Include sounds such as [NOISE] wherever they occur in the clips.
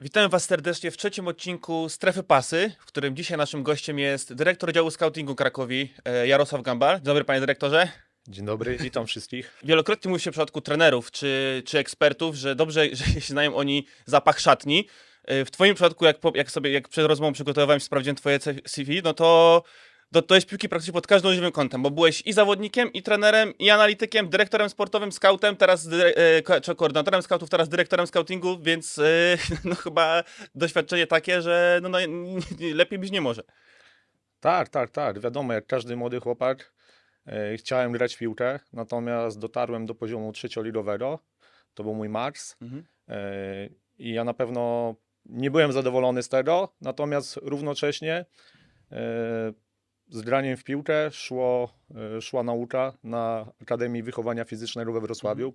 Witamy Was serdecznie w trzecim odcinku Strefy Pasy, w którym dzisiaj naszym gościem jest dyrektor działu scoutingu Krakowi, e, Jarosław Gambal. Dzień dobry panie dyrektorze. Dzień dobry, witam wszystkich. Wielokrotnie mówi się w przypadku trenerów czy, czy ekspertów, że dobrze, że się znają oni zapach szatni. E, W Twoim przypadku, jak, jak sobie jak przed rozmową przygotowywałem, sprawdziłem Twoje CV, no to to, to jest piłki praktycznie pod każdym możliwym kątem, bo byłeś i zawodnikiem, i trenerem, i analitykiem, dyrektorem sportowym, scoutem, teraz dyre, e, czy koordynatorem scoutów, teraz dyrektorem scoutingu, więc e, [LAUGHS] no chyba doświadczenie takie, że no, no, lepiej być nie może. Tak, tak, tak. Wiadomo, jak każdy młody chłopak, e, chciałem grać w piłkę, natomiast dotarłem do poziomu trzecioligowego. To był mój maks. Mhm. E, I ja na pewno nie byłem zadowolony z tego, natomiast równocześnie z graniem w piłkę szło, e, szła nauka na Akademii Wychowania Fizycznego we Wrocławiu,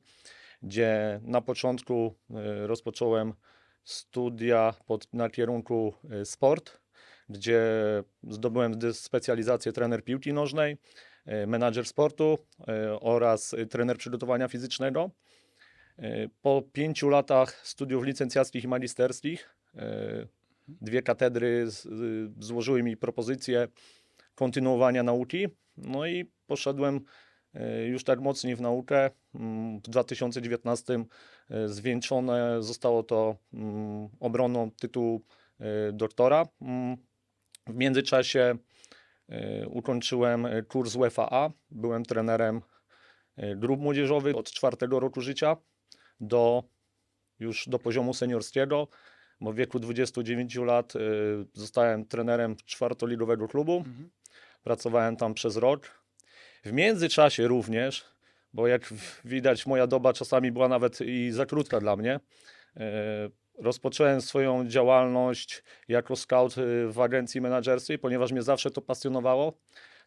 gdzie na początku e, rozpocząłem studia pod, na kierunku e, sport, gdzie zdobyłem specjalizację trener piłki nożnej, menadżer sportu oraz trener przygotowania fizycznego. Po pięciu latach studiów licencjackich i magisterskich, dwie katedry złożyły mi propozycję kontynuowania nauki. No i poszedłem e, już tak mocniej w naukę. Mm, W 2019 e, zwieńczone zostało to mm, obroną tytułu e, doktora. Mm, W międzyczasie ukończyłem kurs UFAA. Byłem trenerem grup młodzieżowych od czwartego roku życia do już do poziomu seniorskiego, bo w wieku 29 lat zostałem trenerem czwartoligowego klubu. Mhm. Pracowałem tam przez rok. W międzyczasie również, bo jak widać, moja doba czasami była nawet i za krótka dla mnie. e, Rozpocząłem swoją działalność jako scout e, w agencji menedżerskiej, ponieważ mnie zawsze to pasjonowało.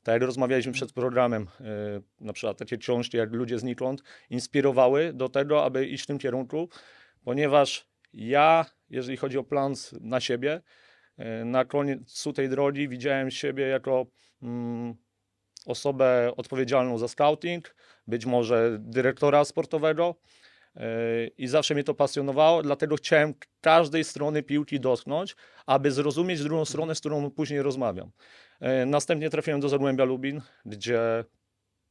Tak jak rozmawialiśmy przed programem, e, na przykład takie książki jak Ludzie znikąd inspirowały do tego, aby iść w tym kierunku, ponieważ ja, jeżeli chodzi o plan na siebie, na końcu tej drogi widziałem siebie jako osobę odpowiedzialną za scouting, być może dyrektora sportowego e, i zawsze mnie to pasjonowało, dlatego chciałem każdej strony piłki dotknąć, aby zrozumieć drugą stronę, z którą później rozmawiam. E, Następnie trafiłem do Zagłębia Lubin, gdzie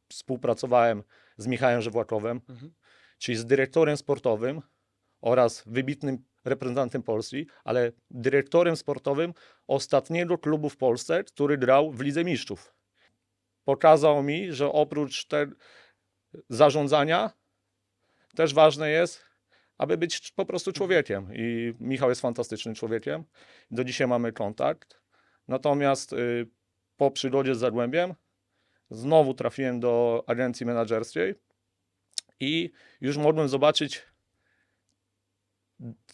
współpracowałem z Michałem Żewłakowem, Mhm. czyli z dyrektorem sportowym oraz wybitnym reprezentantem Polski, ale dyrektorem sportowym ostatniego klubu w Polsce, który grał w Lidze Mistrzów. Pokazał mi, że oprócz te zarządzania też ważne jest, aby być po prostu człowiekiem. I Michał jest fantastycznym człowiekiem. Do dzisiaj mamy kontakt. Natomiast y, po przygodzie z Zagłębiem znowu trafiłem do agencji menedżerskiej i już mogłem zobaczyć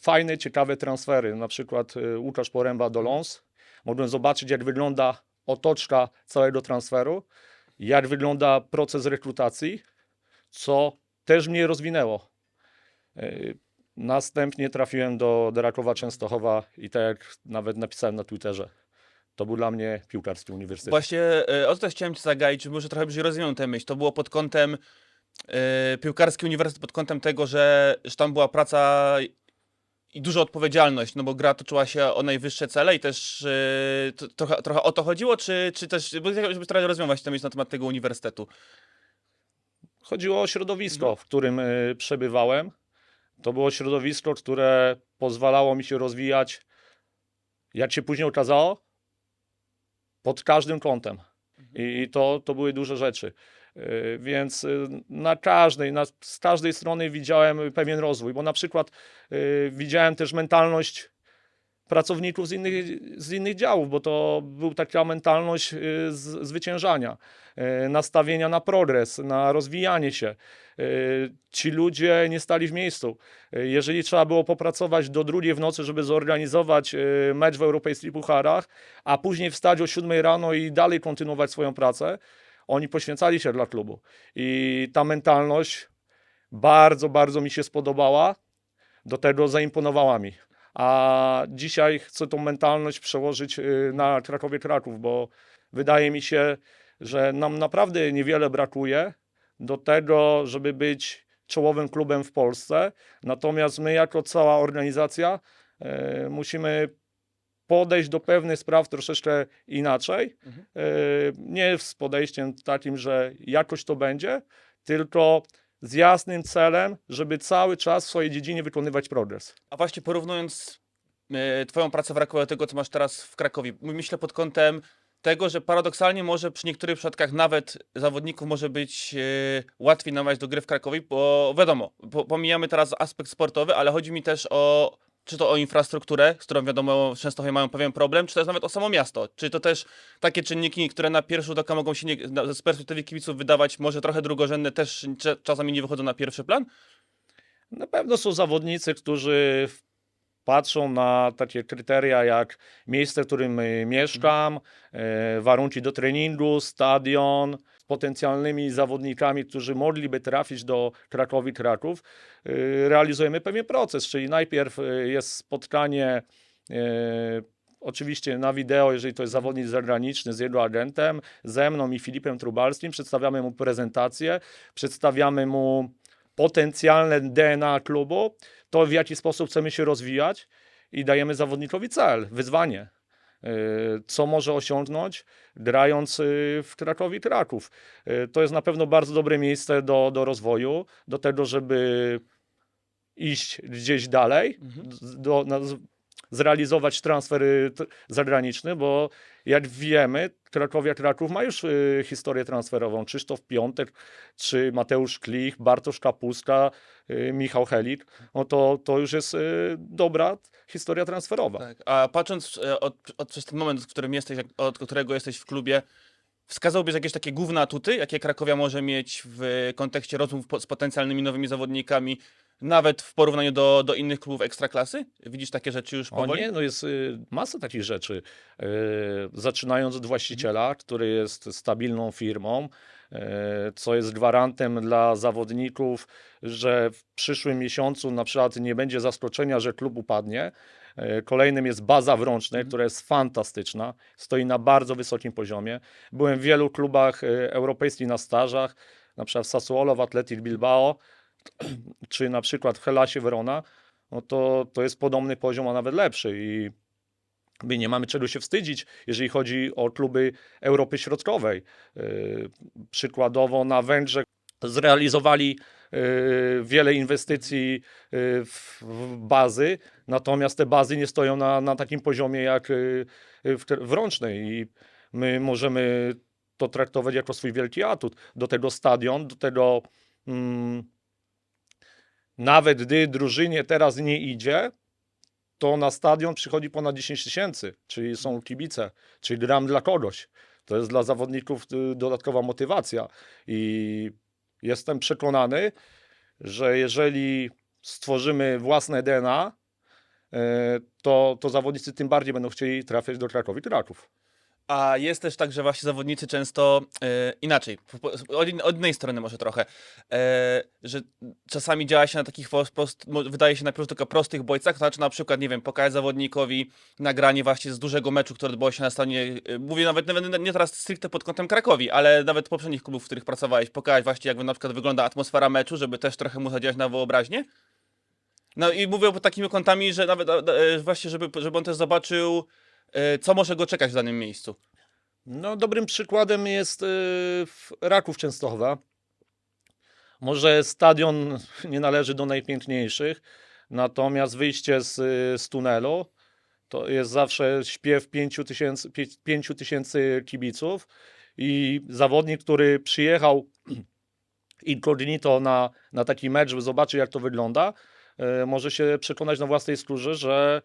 fajne, ciekawe transfery. Na przykład y, Łukasz Poręba do Lons. Mogłem zobaczyć, jak wygląda otoczka całego transferu, jak wygląda proces rekrutacji, co też mnie rozwinęło. Y, Następnie trafiłem do, do Rakowa Częstochowa i tak jak nawet napisałem na Twitterze, to był dla mnie piłkarski uniwersytet. Właśnie e, o to chciałem Cię zagaić, może trochę bliżej rozwinąć tę myśl. To było pod kątem e, piłkarski uniwersytet, pod kątem tego, że, że tam była praca i duża odpowiedzialność, no bo gra toczyła się o najwyższe cele i też e, to, trochę, trochę o to chodziło, czy, czy też, bo żeby trochę rozwiązać tę myśl na temat tego uniwersytetu. Chodziło o środowisko, w którym y, przebywałem. To było środowisko, które pozwalało mi się rozwijać, jak się później okazało, pod każdym kątem. I, i to, to były duże rzeczy. Y, Więc y, na każdej, na, z każdej strony widziałem pewien rozwój, bo na przykład y, widziałem też mentalność pracowników z innych, z innych działów, bo to była taka mentalność z, zwyciężania, nastawienia na progres, na rozwijanie się. Ci ludzie nie stali w miejscu. Jeżeli trzeba było popracować do drugiej w nocy, żeby zorganizować mecz w europejskich pucharach, a później wstać o 7 rano i dalej kontynuować swoją pracę, oni poświęcali się dla klubu. I ta mentalność bardzo, bardzo mi się spodobała. Do tego zaimponowała mi. A dzisiaj chcę tą mentalność przełożyć y, na Krakowie Kraków, bo wydaje mi się, że nam naprawdę niewiele brakuje do tego, żeby być czołowym klubem w Polsce. Natomiast my, jako cała organizacja, e, musimy podejść do pewnych spraw troszeczkę inaczej. Mhm. E, Nie z podejściem takim, że jakoś to będzie, tylko z jasnym celem, żeby cały czas w swojej dziedzinie wykonywać progres. A właśnie porównując e, twoją pracę w Rakowie do tego, co masz teraz w Krakowie, myślę pod kątem tego, że paradoksalnie może przy niektórych przypadkach nawet zawodników może być e, łatwiej namawiać do gry w Krakowie, bo wiadomo, po, pomijamy teraz aspekt sportowy, ale chodzi mi też o czy to o infrastrukturę, z którą wiadomo Częstochowie mają pewien problem, czy też nawet o samo miasto. Czy to też takie czynniki, które na pierwszy rzut oka mogą się nie, z perspektywy kibiców wydawać może trochę drugorzędne, też czasami nie wychodzą na pierwszy plan? Na pewno są zawodnicy, którzy patrzą na takie kryteria jak miejsce, w którym y, mieszkam, e, warunki do treningu, stadion, potencjalnymi zawodnikami, którzy mogliby trafić do Krakowi Kraków, y, realizujemy pewien proces, czyli najpierw y, jest spotkanie e, Oczywiście na wideo, jeżeli to jest zawodnik zagraniczny z jego agentem, ze mną i Filipem Trubalskim, przedstawiamy mu prezentację, przedstawiamy mu potencjalne DNA klubu, to w jaki sposób chcemy się rozwijać i dajemy zawodnikowi cel, wyzwanie. Yy, Co może osiągnąć, grając yy, w Krakowie Kraków. Yy, To jest na pewno bardzo dobre miejsce do, do rozwoju, do tego, żeby iść gdzieś dalej, Mhm. do, na, zrealizować transfer y, zagraniczny, bo jak wiemy, Krakowia Kraków ma już y, historię transferową. Krzysztof Piątek, czy Mateusz Klich, Bartosz Kapuska, y, Michał Helik. No to, to już jest y, dobra historia transferowa. Tak. A patrząc e, od, od, przez ten moment, w którym jesteś, od którego jesteś w klubie, wskazałbyś jakieś takie główne atuty, jakie Krakowia może mieć w kontekście rozmów po, z potencjalnymi nowymi zawodnikami, nawet w porównaniu do, do innych klubów ekstraklasy? Widzisz takie rzeczy już O powoli? nie, no jest y, masa takich rzeczy. Y, zaczynając od właściciela, który jest stabilną firmą, y, co jest gwarantem dla zawodników, że w przyszłym miesiącu na przykład nie będzie zaskoczenia, że klub upadnie. Y, Kolejnym jest baza w Rącznej, która jest fantastyczna, stoi na bardzo wysokim poziomie. Byłem w wielu klubach y, europejskich na stażach, na przykład w Sassuolo, w Athletic Bilbao, [CLEARS THROAT] czy na przykład w Helasie Verona no to, to jest podobny poziom, a nawet lepszy. I my nie mamy czego się wstydzić, jeżeli chodzi o kluby Europy Środkowej. Yy, przykładowo na Węgrzech zrealizowali yy, wiele inwestycji yy, w, bazy, natomiast te bazy nie stoją na, na takim poziomie jak yy, w, w Rącznej i my możemy to traktować jako swój wielki atut. Do tego stadion, do tego mm, nawet gdy drużynie teraz nie idzie, to na stadion przychodzi ponad 10 tysięcy, czyli są kibice, czyli gram dla kogoś. To jest dla zawodników y, dodatkowa motywacja i jestem przekonany, że jeżeli stworzymy własne DNA, y, to, to zawodnicy tym bardziej będą chcieli trafiać do Krakowi Kraków. A jest też tak, że właśnie zawodnicy często e, inaczej, od, in, od innej strony może trochę, e, że czasami działa się na takich wydaje się na prostych bodźcach, to znaczy na przykład, nie wiem, pokazać zawodnikowi nagranie właśnie z dużego meczu, który odbyło się na stanie, e, mówię nawet, nawet nie teraz stricte pod kątem Krakowi, ale nawet poprzednich klubów, w których pracowałeś, pokazać właśnie jak na przykład wygląda atmosfera meczu, żeby też trochę mu zadziałać na wyobraźnię. No i mówię takimi kątami, że nawet e, właśnie, żeby, żeby on też zobaczył, co może go czekać w danym miejscu. No, dobrym przykładem jest y, Raków Częstochowa. Może stadion nie należy do najpiękniejszych, natomiast wyjście z, y, z tunelu to jest zawsze śpiew 5 tysięcy, pię- 5 tysięcy kibiców i zawodnik, który przyjechał [CLEARS THROAT] incognito na, na taki mecz, żeby zobaczyć jak to wygląda, y, może się przekonać na własnej skórze, że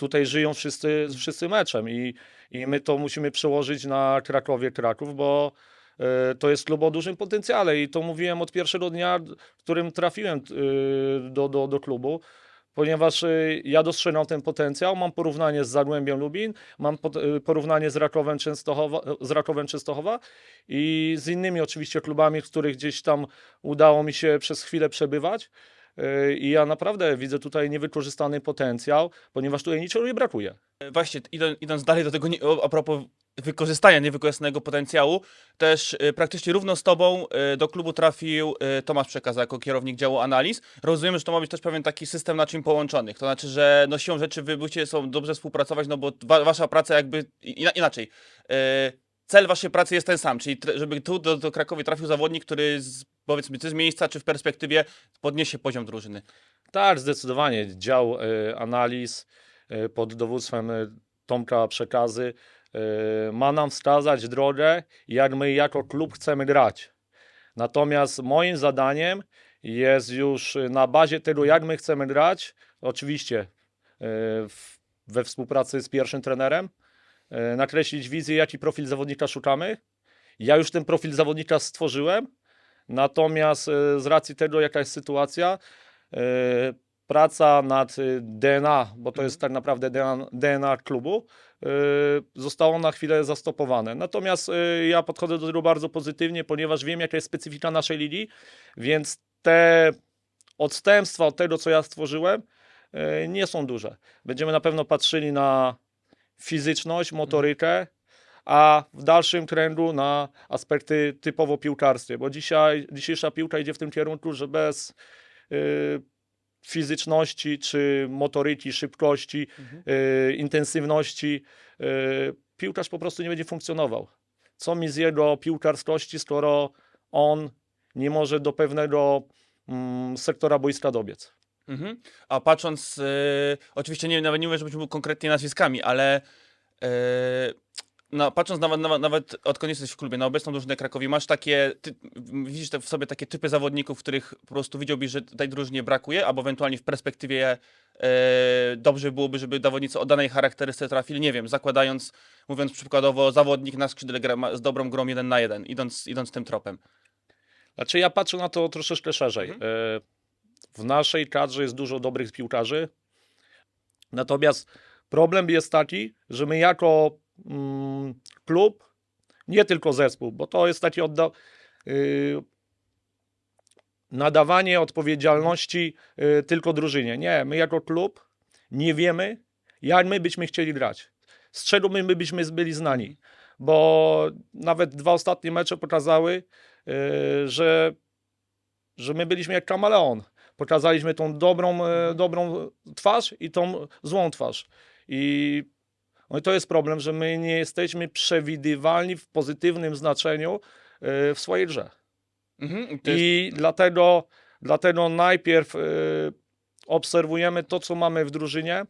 tutaj żyją wszyscy, wszyscy meczem i, i my to musimy przełożyć na Krakowie Kraków, bo e, to jest klub o dużym potencjale i to mówiłem od pierwszego dnia, w którym trafiłem e, do, do, do klubu, ponieważ e, ja dostrzegam ten potencjał, mam porównanie z Zagłębiem Lubin, mam porównanie z Rakowem, Częstochowa, z Rakowem Częstochowa i z innymi oczywiście klubami, w których gdzieś tam udało mi się przez chwilę przebywać. E, I ja naprawdę widzę tutaj niewykorzystany potencjał, ponieważ tutaj niczego nie brakuje. Właśnie, idąc, dalej do tego, a propos wykorzystania niewykorzystanego potencjału. Też y, praktycznie równo z tobą y, do klubu trafił y, Tomasz Przekaza jako kierownik działu analiz. Rozumiem, że to ma być też pewien taki system naczyń połączonych. To znaczy, że no siłą rzeczy wy będziecie są dobrze współpracować, no bo wa wasza praca jakby ina inaczej. Y, cel waszej pracy jest ten sam, czyli żeby tu do, do trafił zawodnik, który z, powiedzmy czy z miejsca, czy w perspektywie podniesie poziom drużyny. Tak, zdecydowanie. Dział e, analiz e, pod dowództwem e, Tomka Przekazy ma nam wskazać drogę, jak my jako klub chcemy grać. Natomiast moim zadaniem jest już na bazie tego, jak my chcemy grać, oczywiście we współpracy z pierwszym trenerem, nakreślić wizję, jaki profil zawodnika szukamy. Ja już ten profil zawodnika stworzyłem, natomiast e, z racji tego, jaka jest sytuacja, e, praca nad e, DNA, bo to jest tak naprawdę DNA, DNA klubu, e, zostało na chwilę zastopowane. Natomiast e, ja podchodzę do tego bardzo pozytywnie, ponieważ wiem, jaka jest specyfika naszej ligi, więc te odstępstwa od tego, co ja stworzyłem, e, nie są duże. Będziemy na pewno patrzyli na fizyczność, motorykę, a w dalszym kręgu na aspekty typowo piłkarskie, bo dzisiaj, dzisiejsza piłka idzie w tym kierunku, że bez y, fizyczności czy motoryki, szybkości, y, intensywności y, piłkarz po prostu nie będzie funkcjonował. Co mi z jego piłkarskości, skoro on nie może do pewnego mm, sektora boiska dobiec? Mhm. A patrząc, y, oczywiście nie, nawet nie mówię, żebyśmy byli konkretnie nazwiskami, ale y, no, patrząc nawet, nawet, nawet odkąd jesteś w klubie, na obecną drużynę Krakowi, masz takie, ty, widzisz w sobie takie typy zawodników, których po prostu widziałbyś, że tej drużynie brakuje, albo ewentualnie w perspektywie y, dobrze byłoby, żeby zawodnicy o danej charakterystyce trafili, nie wiem, zakładając, mówiąc przykładowo, zawodnik na skrzydle gra, ma- z dobrą grą jeden na jeden, idąc, idąc tym tropem. Znaczy ja patrzę na to troszeczkę szerzej. E, W naszej kadrze jest dużo dobrych piłkarzy, natomiast problem jest taki, że my jako mm, klub, nie tylko zespół, bo to jest takie odda- y, nadawanie odpowiedzialności y, tylko drużynie. Nie, my jako klub nie wiemy, jak my byśmy chcieli grać. Z czego my, my byśmy byli znani. Bo nawet dwa ostatnie mecze pokazały, y, że, że my byliśmy jak kameleon. Pokazaliśmy tą dobrą, e, dobrą twarz i tą złą twarz. I no i to jest problem, że my nie jesteśmy przewidywalni w pozytywnym znaczeniu e, w swojej grze. Mhm. jest- I dlatego, dlatego najpierw y, obserwujemy to, co mamy w drużynie.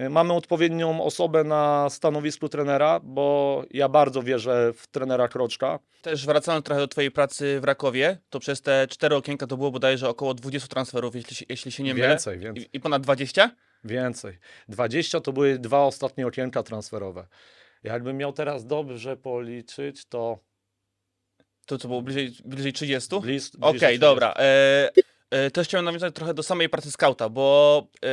Y, Mamy odpowiednią osobę na stanowisku trenera, bo ja bardzo wierzę w trenera Kroczka. Też wracając trochę do twojej pracy w Rakowie, to przez te cztery okienka to było bodajże około 20 transferów, jeśli, się- jeśli się nie mylę. Więcej, więcej. I, I ponad 20? Więcej. 20 to były dwa ostatnie okienka transferowe. Jakbym miał teraz dobrze policzyć, to To co było bliżej, bliżej 30? blis, Okej, bliżej dobra. E, e, też chciałem nawiązać trochę do samej pracy skauta, bo e,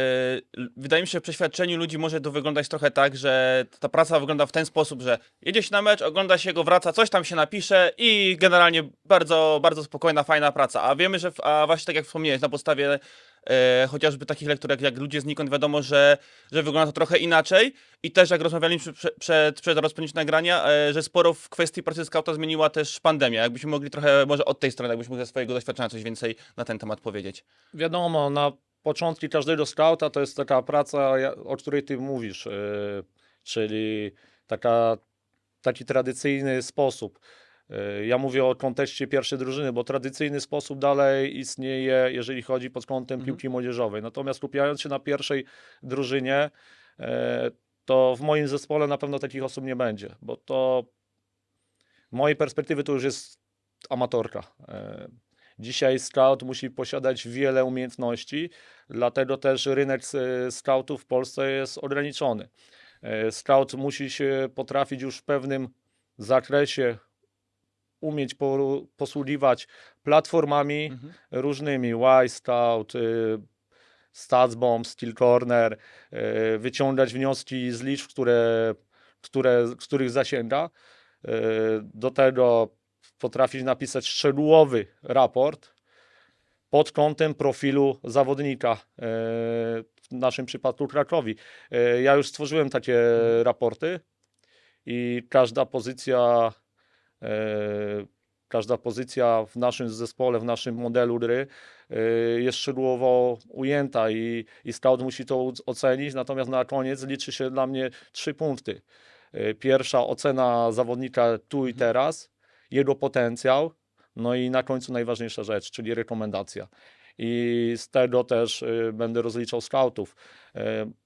l- wydaje mi się, że w przeświadczeniu ludzi może to wyglądać trochę tak, że ta praca wygląda w ten sposób, że jedzie się na mecz, ogląda się go, wraca, coś tam się napisze i generalnie bardzo, bardzo spokojna, fajna praca. A wiemy, że, a właśnie tak jak wspomniałeś, na podstawie e, chociażby takich lekturek jak Ludzie znikąd wiadomo, że, że wygląda to trochę inaczej i też jak rozmawialiśmy prze, przed, przed rozpoczęciem nagrania, e, że sporo w kwestii pracy skauta zmieniła też pandemia. Jakbyśmy mogli trochę może od tej strony, jakbyś mógł ze swojego doświadczenia coś więcej na ten temat powiedzieć. Wiadomo, na początki każdego skauta to jest taka praca, o której ty mówisz, yy, czyli taka, taki tradycyjny sposób. Yy, Ja mówię o kontekście pierwszej drużyny, bo tradycyjny sposób dalej istnieje, jeżeli chodzi pod kątem Mhm. piłki młodzieżowej. Natomiast skupiając się na pierwszej drużynie, yy, to w moim zespole na pewno takich osób nie będzie, bo to z mojej perspektywy to już jest amatorka. Yy, Dzisiaj scout musi posiadać wiele umiejętności, dlatego też rynek scoutów w Polsce jest ograniczony. E, Scout musi się potrafić już w pewnym zakresie umieć po, posługiwać platformami Mhm. różnymi, Y Scout, y, StatsBomb, Skill Corner, y, wyciągać wnioski z liczb, które, które, z których zasięga. Y, Do tego potrafić napisać szczegółowy raport pod kątem profilu zawodnika, e, w naszym przypadku Krakowi. E, Ja już stworzyłem takie raporty i każda pozycja, każda pozycja w naszym zespole, w naszym modelu gry e, jest szczegółowo ujęta i, i scout musi to ocenić, natomiast na koniec liczy się dla mnie trzy punkty. E, Pierwsza ocena zawodnika tu i teraz, jego potencjał, no i na końcu najważniejsza rzecz, czyli rekomendacja. I z tego też y, będę rozliczał scoutów. Y,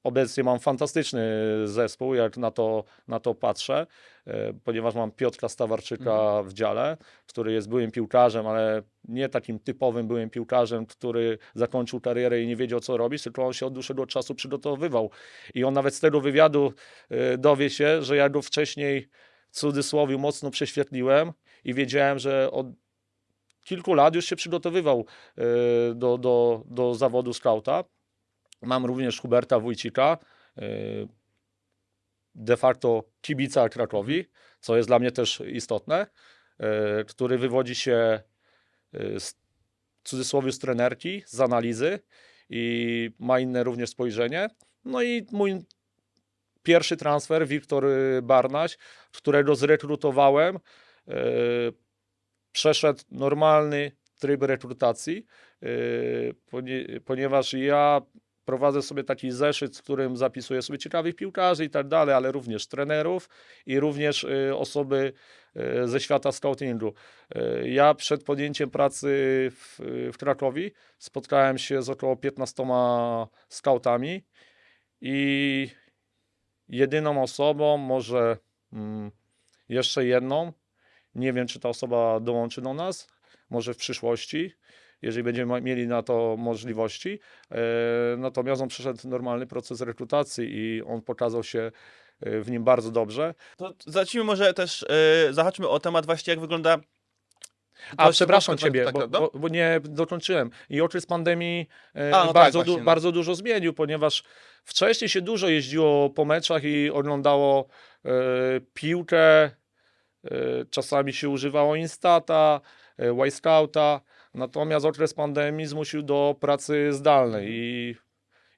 Obecnie mam fantastyczny zespół, jak na to, na to patrzę, y, ponieważ mam Piotra Stawarczyka w dziale, który jest byłym piłkarzem, ale nie takim typowym byłym piłkarzem, który zakończył karierę i nie wiedział co robić, tylko on się od dłuższego czasu przygotowywał. I on nawet z tego wywiadu y, dowie się, że ja go wcześniej w cudzysłowie mocno prześwietliłem i wiedziałem, że od kilku lat już się przygotowywał e, do, do, do zawodu skauta. Mam również Huberta Wójcika, e, de facto kibica Krakowi, co jest dla mnie też istotne, e, który wywodzi się z, w cudzysłowie z trenerki, z analizy i ma inne również spojrzenie. No i mój pierwszy transfer, Wiktor Barnaś, którego zrekrutowałem, przeszedł normalny tryb rekrutacji, yy, ponie- ponieważ ja prowadzę sobie taki zeszyt, w którym zapisuję sobie ciekawych piłkarzy i tak dalej, ale również trenerów i również yy, osoby yy, ze świata scoutingu. Ja przed podjęciem pracy w, w Krakowie spotkałem się z około 15 scoutami i jedyną osobą, może mm, jeszcze jedną, nie wiem, czy ta osoba dołączy do nas, może w przyszłości, jeżeli będziemy mieli na to możliwości. E, Natomiast on przeszedł normalny proces rekrutacji i on pokazał się e, w nim bardzo dobrze. To zacznijmy może też, yy, zahaczmy o temat właśnie, jak wygląda... A Właśnie przepraszam tak, Ciebie, tak, bo, no. bo, bo nie dokończyłem. I okres pandemii e, A, no tak, bardzo, du- właśnie, no. bardzo dużo zmienił, ponieważ wcześniej się dużo jeździło po meczach i oglądało e, piłkę. E, czasami się używało Instata, e, Y-Scouta. Natomiast okres pandemii zmusił do pracy zdalnej i,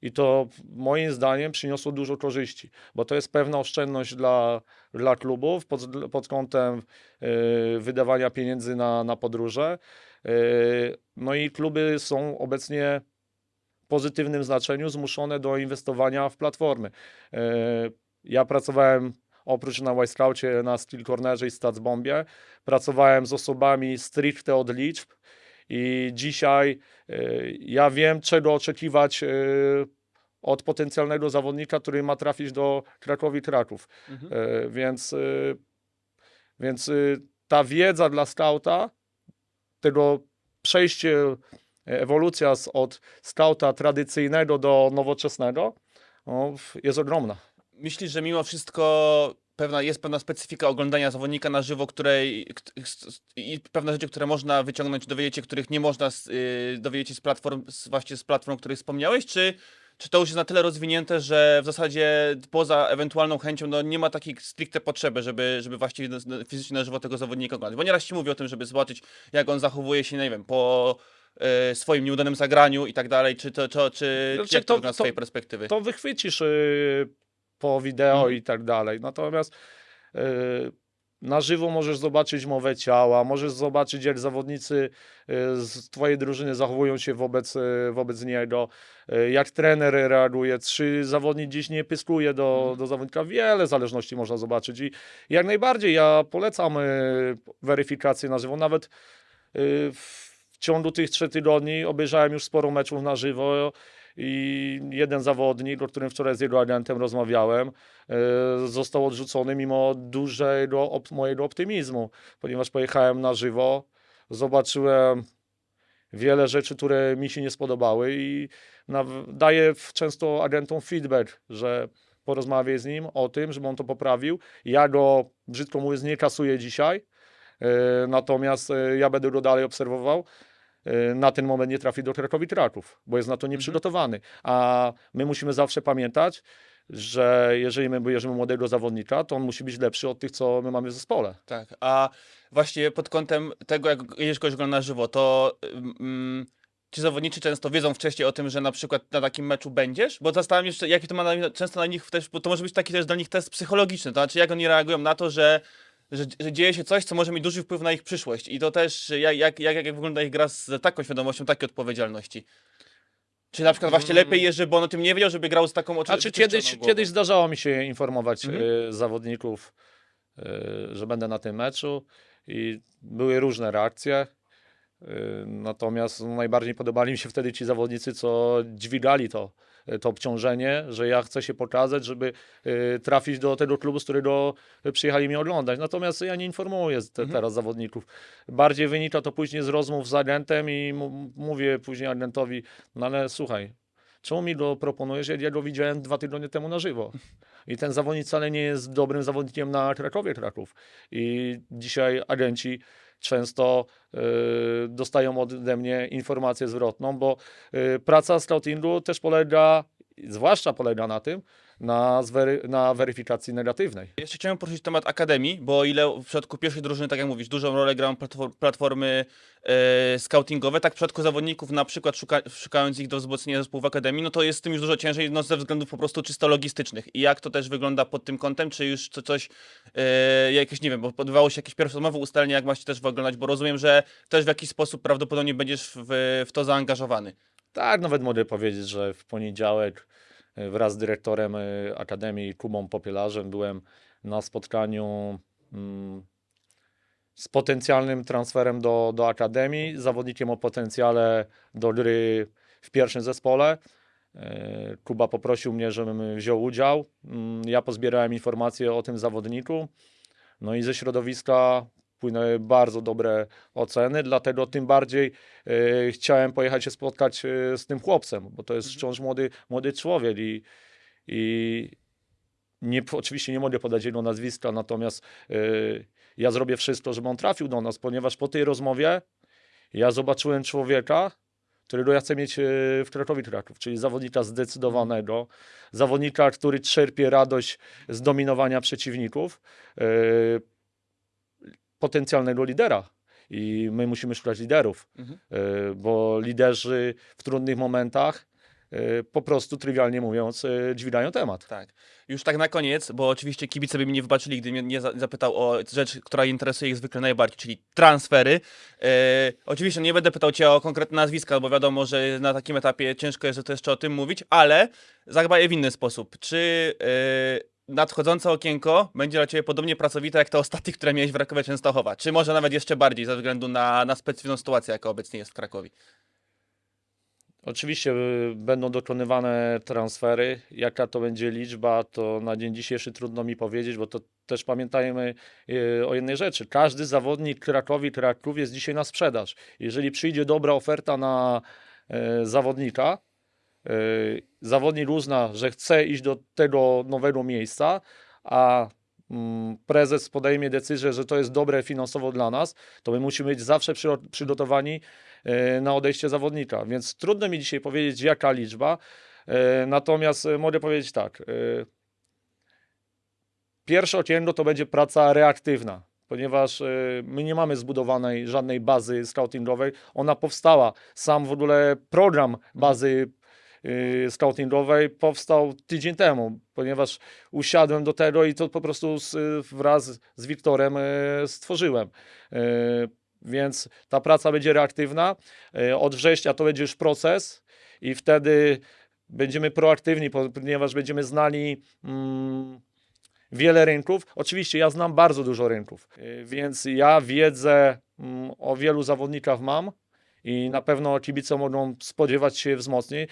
i to moim zdaniem przyniosło dużo korzyści, bo to jest pewna oszczędność dla, dla klubów pod, pod kątem e, wydawania pieniędzy na, na podróże. E, No i kluby są obecnie w pozytywnym znaczeniu zmuszone do inwestowania w platformy. E, Ja pracowałem oprócz na Scoutie na Steel Cornerze i Statsbombie, pracowałem z osobami stricte od liczb i dzisiaj e, ja wiem, czego oczekiwać e, od potencjalnego zawodnika, który ma trafić do Krakowi Kraków. Mhm. E, Więc, więc ta wiedza dla skauta, tego przejście, ewolucja z, od skauta tradycyjnego do nowoczesnego no, jest ogromna. Myślisz, że mimo wszystko pewna, jest pewna specyfika oglądania zawodnika na żywo, której i pewne rzeczy, które można wyciągnąć, dowiedzieć się, których nie można z, y, dowiedzieć się z platform, z, właśnie z platform, o których wspomniałeś, czy, czy to już jest na tyle rozwinięte, że w zasadzie poza ewentualną chęcią no, nie ma takiej stricte potrzeby, żeby, żeby na- na- fizycznie na żywo tego zawodnika oglądać? Bo nieraz ci mówię o tym, żeby zobaczyć, jak on zachowuje się, nie wiem, po y, swoim nieudanym zagraniu i tak dalej, czy to, czy, czy Znaczy, jak to, to- to- twojej perspektywy? To wychwycisz y, po wideo Mhm. i tak dalej. Natomiast y, na żywo możesz zobaczyć mowę ciała, możesz zobaczyć, jak zawodnicy y, z twojej drużyny zachowują się wobec, y, wobec niego, jak trener reaguje, czy zawodnik gdzieś nie pyskuje do, Mhm. do zawodnika. Wiele zależności można zobaczyć i jak najbardziej ja polecam weryfikację na żywo. Nawet w ciągu tych trzech tygodni obejrzałem już sporo meczów na żywo i jeden zawodnik, o którym wczoraj z jego agentem rozmawiałem, e, został odrzucony mimo dużego op- mojego optymizmu, ponieważ pojechałem na żywo, zobaczyłem wiele rzeczy, które mi się nie spodobały i daję często agentom feedback, że porozmawiaj z nim o tym, żeby on to poprawił. Ja go, brzydko mówiąc, nie kasuję dzisiaj, e, natomiast e, ja będę go dalej obserwował. E, Na ten moment nie trafi do Krakowi Kraków, bo jest na to nieprzygotowany. A my musimy zawsze pamiętać, że jeżeli my bierzemy młodego zawodnika, to on musi być lepszy od tych, co my mamy w zespole. Tak, a właśnie pod kątem tego, jak jedziesz kogoś na żywo, to mm, ci zawodnicy często wiedzą wcześniej o tym, że na przykład na takim meczu będziesz? Bo zastanawiam się, jaki to ma na, często na nich też, bo to może być taki też dla nich test psychologiczny, to znaczy jak oni reagują na to, że, że, że dzieje się coś, co może mieć duży wpływ na ich przyszłość i to też jak, jak, jak, jak wygląda ich gra z taką świadomością, takiej odpowiedzialności. Czy na przykład właśnie lepiej jest, żeby on o tym nie wiedział, żeby grał z taką A czy kiedyś, głową? kiedyś zdarzało mi się informować Mhm. y, zawodników, y, że będę na tym meczu i były różne reakcje. Y, Natomiast no, najbardziej podobali mi się wtedy ci zawodnicy, co dźwigali to, to obciążenie, że ja chcę się pokazać, żeby y, trafić do tego klubu, z którego przyjechali mnie oglądać. Natomiast ja nie informuję te, Mhm. teraz zawodników. Bardziej wynika to później z rozmów z agentem i mówię później agentowi, no ale słuchaj, czemu mi go proponujesz? Ja go widziałem dwa tygodnie temu na żywo. I ten zawodnik wcale nie jest dobrym zawodnikiem na Krakowie Kraków. I dzisiaj agenci często y, dostają ode mnie informację zwrotną, bo y, praca scoutingu też polega, zwłaszcza polega na tym, na, zwery, na weryfikacji negatywnej. Jeszcze chciałem poruszyć temat akademii, bo o ile w przypadku pierwszej drużyny, tak jak mówisz, dużą rolę grają platfor- platformy e, scoutingowe, tak w przypadku zawodników, na przykład szuka- szukając ich do wzmocnienia zespołu w akademii, no to jest z tym już dużo ciężej, no ze względów po prostu czysto logistycznych. I jak to też wygląda pod tym kątem, czy już co, coś, e, jakieś, nie wiem, bo odbywało się jakieś pierwszodomowe ustalenie, jak ma się też wyglądać, bo rozumiem, że też w jakiś sposób prawdopodobnie będziesz w, w to zaangażowany. Tak, nawet mogę powiedzieć, że w poniedziałek wraz z dyrektorem y, Akademii Kubą Popielarzem byłem na spotkaniu mm, z potencjalnym transferem do, do Akademii, zawodnikiem o potencjale do gry w pierwszym zespole. Y, Kuba poprosił mnie, żebym wziął udział. Mm, Ja pozbierałem informacje o tym zawodniku. No i ze środowiska płynęły bardzo dobre oceny, dlatego tym bardziej e, chciałem pojechać się spotkać e, z tym chłopcem, bo to jest Mhm. wciąż młody, młody człowiek i, i nie, oczywiście nie mogę podać jego nazwiska, natomiast e, ja zrobię wszystko, żeby on trafił do nas, ponieważ po tej rozmowie ja zobaczyłem człowieka, którego ja chcę mieć e, w Krakowie Kraków, czyli zawodnika zdecydowanego, zawodnika, który czerpie radość z dominowania przeciwników, e, potencjalnego lidera. I my musimy szukać liderów, Mhm. e, bo liderzy w trudnych momentach e, po prostu, trywialnie mówiąc, e, dźwigają temat. Tak. Już tak na koniec, bo oczywiście kibice by mi nie wybaczyli, gdy mnie nie za- zapytał o rzecz, która interesuje ich zwykle najbardziej, czyli transfery. E, oczywiście nie będę pytał cię o konkretne nazwiska, bo wiadomo, że na takim etapie ciężko jest to jeszcze o tym mówić, ale zagbaję w inny sposób. Czy e, nadchodzące okienko będzie dla ciebie podobnie pracowite jak te ostatnie, które miałeś w Rakowie Częstochowa? Czy może nawet jeszcze bardziej, ze względu na, na specyficzną sytuację, jaka obecnie jest w Krakowie? Oczywiście y, będą dokonywane transfery. Jaka to będzie liczba, to na dzień dzisiejszy trudno mi powiedzieć, bo to też pamiętajmy y, o jednej rzeczy. Każdy zawodnik Krakowi, Kraków jest dzisiaj na sprzedaż. Jeżeli przyjdzie dobra oferta na e, zawodnika, zawodnik uzna, że chce iść do tego nowego miejsca, a mm, prezes podejmie decyzję, że to jest dobre finansowo dla nas, to my musimy być zawsze przy, przygotowani e, na odejście zawodnika. Więc trudno mi dzisiaj powiedzieć, jaka liczba. e, Natomiast mogę powiedzieć tak. Pierwsze okienko to będzie praca reaktywna, ponieważ my nie mamy zbudowanej żadnej bazy scoutingowej. Ona powstała. Sam w ogóle program bazy scoutingowej powstał tydzień temu, ponieważ usiadłem do tego i to po prostu z, wraz z Wiktorem e, stworzyłem. Więc ta praca będzie reaktywna. Od września to będzie już proces i wtedy będziemy proaktywni, po- ponieważ będziemy znali mm, wiele rynków. Oczywiście ja znam bardzo dużo rynków, y, więc ja wiedzę mm, o wielu zawodnikach mam i na pewno kibice mogą spodziewać się wzmocnień.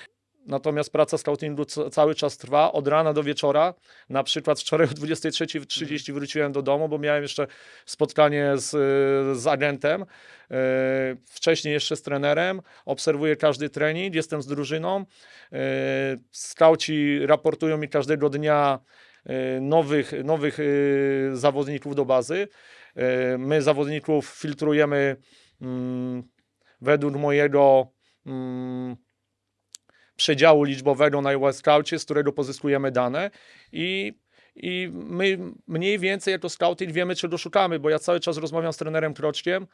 Natomiast praca scoutingu ca- cały czas trwa, od rana do wieczora. Na przykład wczoraj o 23.30 wróciłem do domu, bo miałem jeszcze spotkanie z, z agentem, e, wcześniej jeszcze z trenerem. Obserwuję każdy trening, jestem z drużyną. E, Skauci raportują mi każdego dnia e, nowych, nowych zawodników do bazy. My zawodników filtrujemy mm, według mojego mm, przedziału liczbowego na US Scoucie, z którego pozyskujemy dane i i my mniej więcej jako scouting wiemy, czego szukamy, bo ja cały czas rozmawiam z trenerem Kroczkiem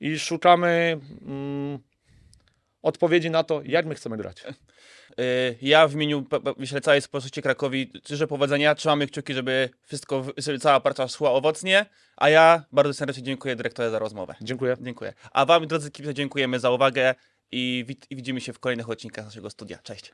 i szukamy mm, odpowiedzi na to, jak my chcemy grać. Y, Ja w imieniu myślę całej społeczności Krakowi życzę powodzenia, trzymamy kciuki, żeby wszystko, żeby cała praca szła owocnie, a ja bardzo serdecznie dziękuję dyrektorze za rozmowę. Dziękuję. Dziękuję. A wam, drodzy kibice, dziękujemy za uwagę i, i widzimy się w kolejnych odcinkach naszego studia. Cześć.